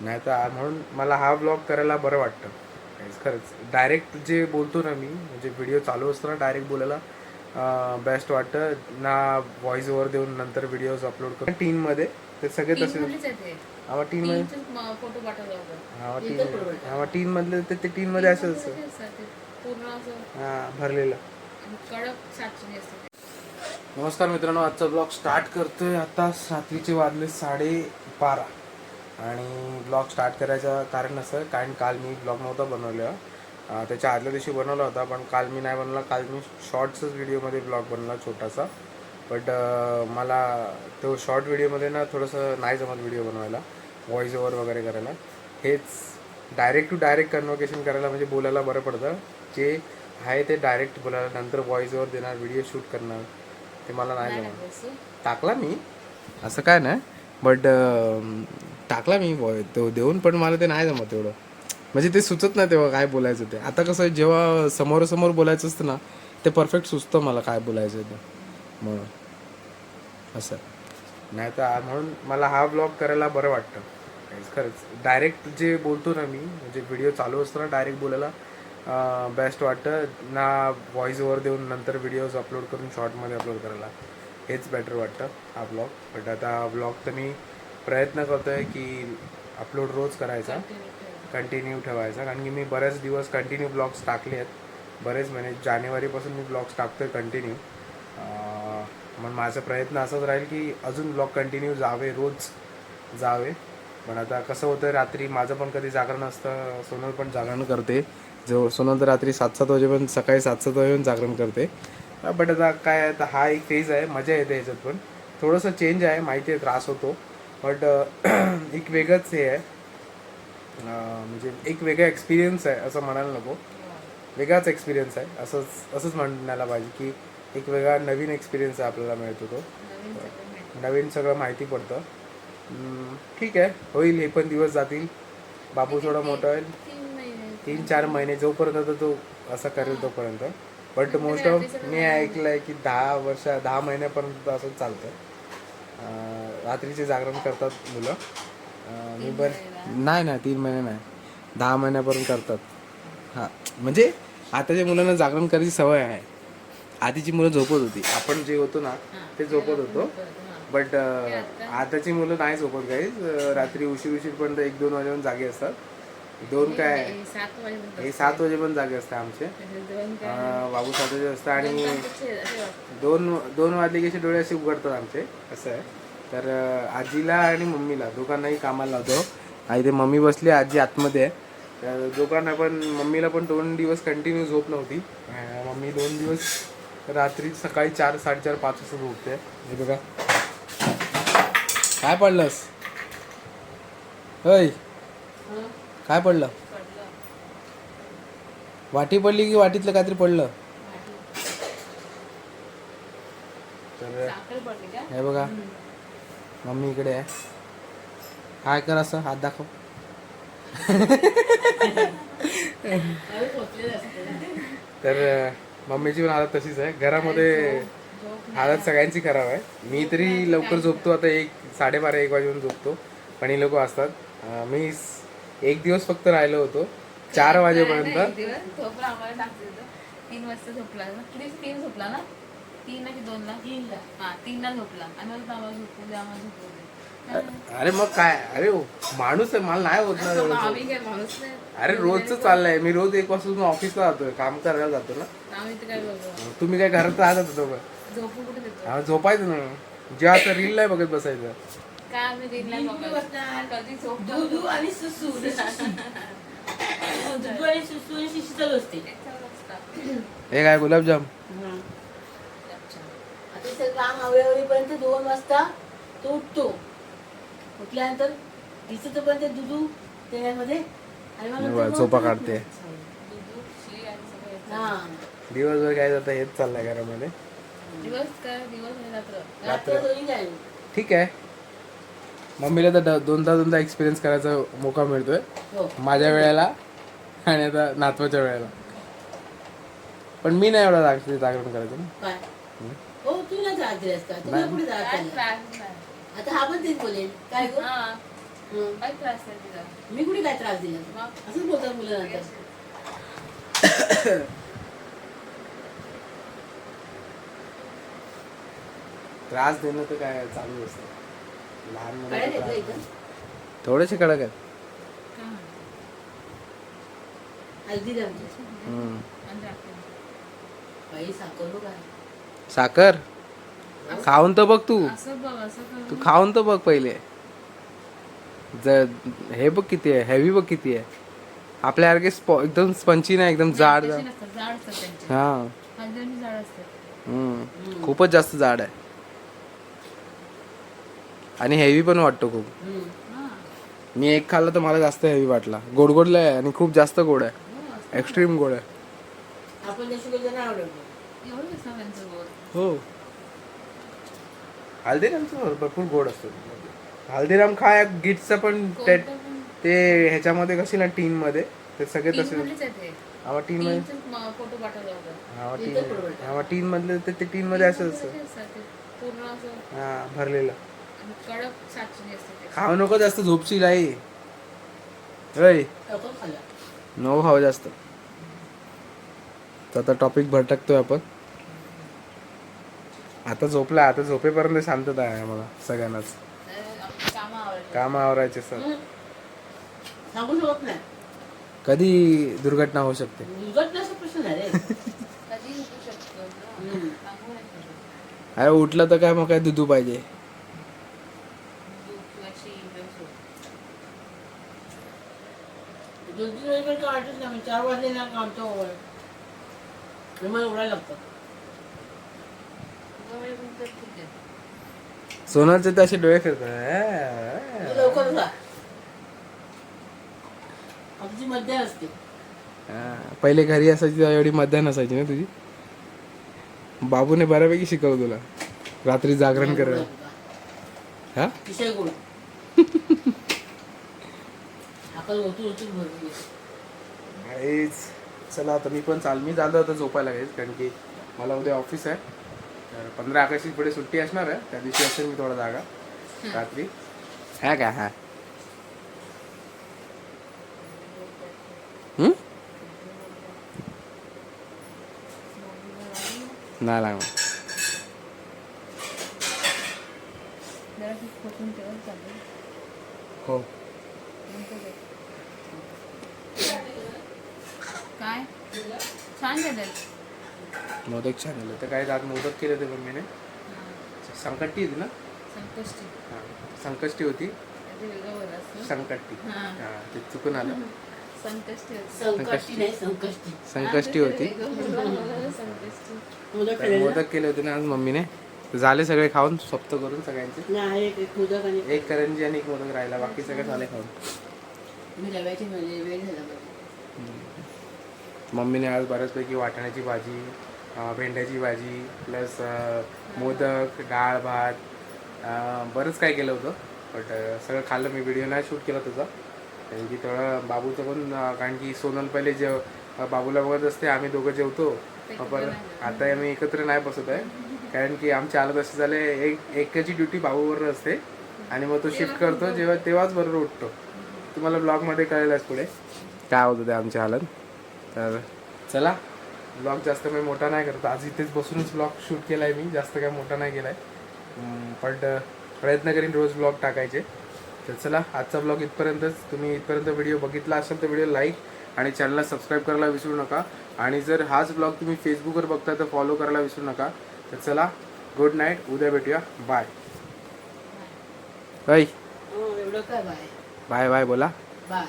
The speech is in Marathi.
नाही तर म्हणून मला हा ब्लॉग करायला बरं वाटतं. खरंच. डायरेक्ट जे बोलतो ना मी म्हणजे व्हिडिओ चालू असताना डायरेक्ट बोलायला बेस्ट वाटतं. ना व्हॉइस ओव्हर देऊन नंतर व्हिडिओज अपलोड करून टीनमध्ये ते सगळे तसे हा टीन मध्ये फोटो पाठवला होता. हा टीन पाठवला. हा टीन मधले ते ते टीन मध्ये असं असं कसे असतात ते? पूर्ण असं हा भरलेलं. नमस्कार मित्रांनो आजचा ब्लॉग स्टार्ट करतोय. आता रात्रीचे वाजले साडे बारा आणि ब्लॉग स्टार्ट करायचं कारण असं कारण काल मी ब्लॉग नव्हता बनवला. त्याच्या आदल्या दिवशी बनवला होता पण काल मी नाही बनवला. काल मी शॉर्ट्सच व्हिडिओमध्ये ब्लॉग बनवला छोटासा. बट मला तो शॉर्ट व्हिडिओमध्ये ना थोडंसं नाही जमत व्हिडिओ बनवायला व्हॉइस ओव्हर वगैरे करायला. हेच डायरेक्ट टू डायरेक्ट कन्व्होकेशन करायला म्हणजे बोलायला बरं पडतं. जे आहे ते डायरेक्ट बोलायला नंतर व्हॉइस ओव्हर देणार व्हिडिओ शूट करणार ते मला नाही जमत. टाकला मी. असं काय नाही. बट टाकला मी तो देऊन पण मला ते नाही जमत तेवढं म्हणजे ते सुचत नाही तेव्हा काय बोलायचं ते. आता कसं आहे, जेव्हा समोरासमोर बोलायचं असतं ना ते परफेक्ट सुचतं मला काय बोलायचं ते. म्हणून. असं. नाही तर म्हणून मला हा ब्लॉग करायला बरं वाटतं. खरंच. डायरेक्ट जे बोलतो ना मी म्हणजे व्हिडिओ चालू असताना डायरेक्ट बोलायला बेस्ट वाटतं. ना व्हॉइस ओव्हर देऊन नंतर व्हिडिओज अपलोड करून शॉर्टमध्ये अपलोड करायला. हेच बेटर वाटतं हा ब्लॉग बट आता ब्लॉग तर मी प्रयत्न करतो आहे की अपलोड रोज करायचा कंटिन्यू ठेवायचा. कारण की मी बरेच दिवस कंटिन्यू ब्लॉग्स टाकले आहेत. बरेच महिने जानेवारीपासून मी ब्लॉग्स टाकतो आहे कंटिन्यू मग माझा प्रयत्न असाच राहील की अजून ब्लॉग कंटिन्यू जावे रोज जावे. पण आता कसं होतं रात्री माझं पण कधी जागरण असतं सोनल पण जागरण करते. जो सोनल तर रात्री सात सात वाजेपर्यंत सकाळी सात सात वाजेपर्यंत जागरण करते. बट आता काय आता हा एक फेज आहे मजा येते ह्याच्यात पण. थोडंसं चेंज आहे माहिती आहे त्रास होतो. बट एक वेगळंच हे आहे. म्हणजे एक वेगळा एक्सपिरियन्स आहे असं म्हणायला नको. वेगळाच एक्सपिरियन्स आहे. असंच असंच म्हणायला पाहिजे की एक वेगळा नवीन एक्सपिरियन्स आहे आपल्याला मिळतो तो. नवीन सगळं माहिती. पडतं. ठीक आहे. होईल हे पण दिवस जातील. बाबू थोडा मोठा होईल. तीन चार महिने जोपर्यंत तो तो असं करेल तोपर्यंत. बट मोस्ट ऑफ मी ऐकलं आहे की दहा वर्ष दहा महिन्यापर्यंत असं चालतं रात्रीचे जागरण करतात मुलं. अं, मी बर नाही नाही तीन महिने नाही. दहा महिन्यापर्यंत करतात. हां म्हणजे आताच्या मुलांना जागरण करायची सवय आहे आधीची मुलं झोपत होती. आपण जे होतो ना ते झोपत होतो. हा. बट आताची मुलं नाही झोपत काही रात्री उशीर उशीरपर्यंत एक दोन वाजेपर्यंत जागे असतात. दोन काय? हे सात वाजेपर्यंत हे सात वाजेपर्यंत जागे असतात आमचे. दोन अं, बाबू सात वाजे असतात आणि. दोन दोन वाजले की असे डोळे असे उघडतात आमचे. असं आहे. तर आजीला आणि मम्मीला दोघांनाही कामाला लावतो. आणि ते मम्मी बसली आजी आतमध्ये आहे. तर दोघांना पण मम्मीला पण दोन दिवस कंटिन्यू झोप नव्हती. मम्मी दोन दिवस रात्री सकाळी चार साडेचार पाच वाजता झोपते. हे बघा. काय पडलंस? होय? काय पडलं. वाटी पडली की वाटीतलं काहीतरी पडलं. तर हे बघा. मम्मी इकडे आहे. हाय कर असं हात दाखव. तर मम्मीची पण हालत तशीच आहे. घरामध्ये हालत सगळ्यांची खराब आहे. मी तरी लवकर झोपतो आता एक साडेबारा एक वाजेपर्यंत झोपतो. पण ही लोक असतात. मी एक दिवस फक्त राहिलो होतो. चार वाजेपर्यंत. तीन तीन तीन हा झोपला. आणि मला झोपू झोपू दे. अरे मग काय? अरे माणूस आहे मला नाही होत ना तो एवढं झोप. आम्ही काय माणूस नाही. अरे रोजचं चाललंय. मी रोज एक वाजता ऑफिसला जातोय काम करायला जातो ना. आम्ही तर काय बघू? तुम्ही काय घरात राहत होतो का झोपू कुठे देतो? हा, झोपायचं ना. जेव्हा आता रील नाही बघत बसायचं. काय आम्ही दिला बघणार कधी झोप दूध आणि सुसू. दूध आणि सुसू आणि शिशी चालू असते हे काय गुलाबजाम आता सगळं काम आवरेपर्यंत दोन वाजता तो उठतो. उठल्यानंतर दिसत पर्यंत दुधू त्यामध्ये झोपा दूध काढते. हा. दिवसभर काय जातं हेच चाललंय घरामध्ये. ठीक आहे. मम्मीला तर दोनदा दोनदा एक्सपिरियन्स करायचा मोका मिळतोय. हो. माझ्या वेळेला आणि आता नातवाच्या वेळेला. पण मी नाही एवढा जाग- जागरण करायचं ना. काय हो तू ना जात दिलास का तुला पुढे. त्रास. आता हा पण तेच बोलेल. काय गं? त्रास मी कुठे काय त्रास दिला? असंच बोलतात मुलं नंतर त्रास देणं तर काय चालू असतं. लहान काय मुलं थोडेसे कडक आहेत. साखर? खाऊन तर बघ तू. असं बघ असं कर तू खाऊन तर बघ पहिले. जर हे बघ किती आहे हेवी बघ किती आहे. आपल्यासारखे स्पॉ एकदम स्पंची नाही एकदम जाड हा. खूपच जास्त जाड आहे. आणि हेवी पण वाटतो खूप. हं. हा. मी एक खाल्लं तर मला जास्त हेवी वाटला. गोड गोडला आहे आणि खूप जास्त गोड आहे. हो. एक्स्ट्रीम गोड आहे. आपण त्या शुगर नाही आवडत एवढं कसं त्यांचं गोड हो हल्दीरामचं भरपूर गोड असतो. हल्दीराम खा या गिट्सचं पण ते ते ह्याच्यामध्ये कशी ना टीन मध्ये ते. सगळे तसे हा टीन मध्ये तीन टीन. हा टीन मधले ते ते टीन मध्ये असं असं हा भरलेलं. खाऊ नको जास्त झोपशील आई. नको खाऊ जास्त. तर आता टॉपिक भटकतोय आपण. आता झोपला आता झोपेपर्यंत शांतता आहे आम्हाला सगळ्यांनाच कामं आवरायचे सर. सांगू शकत नाही कधी दुर्घटना होऊ शकते दुर्घटनाचा प्रश्न नाही रे. अरे उठलं तर काय मग काय दुधू पाहिजे. दोन तीन वेळेस काय वाटत नाही चार वाजले ना आमच्या ओव्हर मला उडायला लागतं तर असे डोळे म्हणजे लवकर जा आमची मध्य असते. पहिले घरी असायची एवढी मध्या नसायची ना तुझी? बाबूने बऱ्यापैकी शिकवलं तुला. रात्री जागरण करायला. हा? होतो होतो चला आता मी पण चाल मी झालो आता झोपायला कारण की मला उद्या ऑफिस आहे. तर पंधरा आकाशी पुढे सुट्टी असणार आहे. त्या दिवशी असेल मी थोडा जागा. रात्री. हा का? हा. हम्म? नाही लागणार. हो. काय? छान झालं मोदक छान झाले तर काय आज मोदक केले होते मम्मीने? संकष्टी होती ना? संकष्टी. हा संकष्टी होती. संकष्टी. हा. हा ते चुकून आलं. संकष्टी असतं. संकष्टी नाही संकष्टी. संकष्टी ते होती. मोदक केले होते ना आज मम्मीने. झाले सगळे खाऊन सोप्त करून सगळ्यांचे. नाही एक एक मोदक आणि एक करंजी आणि एक मोदक राहिला. बाकी सगळे झाले खाऊन. रव्याची म्हणजे वेळ झाला मम्मीने आज बऱ्याचपैकी वाटाण्याची भाजी भेंड्याची भाजी प्लस मोदक डाळ भात बरंच काय केलं होतं. बट सगळं खाल्लं. मी व्हिडिओ नाही शूट केला तुझा कारण की तेवढं बाबूचं पण कारण की सोनल पहिले जेव बाबूला बघत असते आम्ही दोघं जेवतो. परत आता आम्ही एकत्र नाही बसत आहे. कारण की आमच्या हालत असे झाले एक एकाची ड्युटी बाबूवर असते. आणि मग तो शिफ्ट करतो जेव्हा तेव्हाच बरोबर उठतो. तुम्हाला ब्लॉगमध्ये कळेलच पुढे. काय होतं ते आमची हालत. तर चला. ब्लॉग जास्त मी मोठा नाही करत. आज इथेच बसूनच ब्लॉग शूट केला आहे मी. जास्त काय मोठा नाही केला आहे पण प्रयत्न करीन रोज ब्लॉग टाकायचे. तर चला आजचा ब्लॉग इथपर्यंतच. तुम्ही इथपर्यंत व्हिडिओ बघितला असेल तर व्हिडिओ लाईक आणि चॅनलला सबस्क्राईब करायला विसरू नका. आणि जर हाच ब्लॉग तुम्ही फेसबुकवर बघता तर फॉलो करायला विसरू नका. तर चला गुड नाईट उद्या भेटूया. बाय बाय हं, काय बाय? बाय बाय बोला. बाय.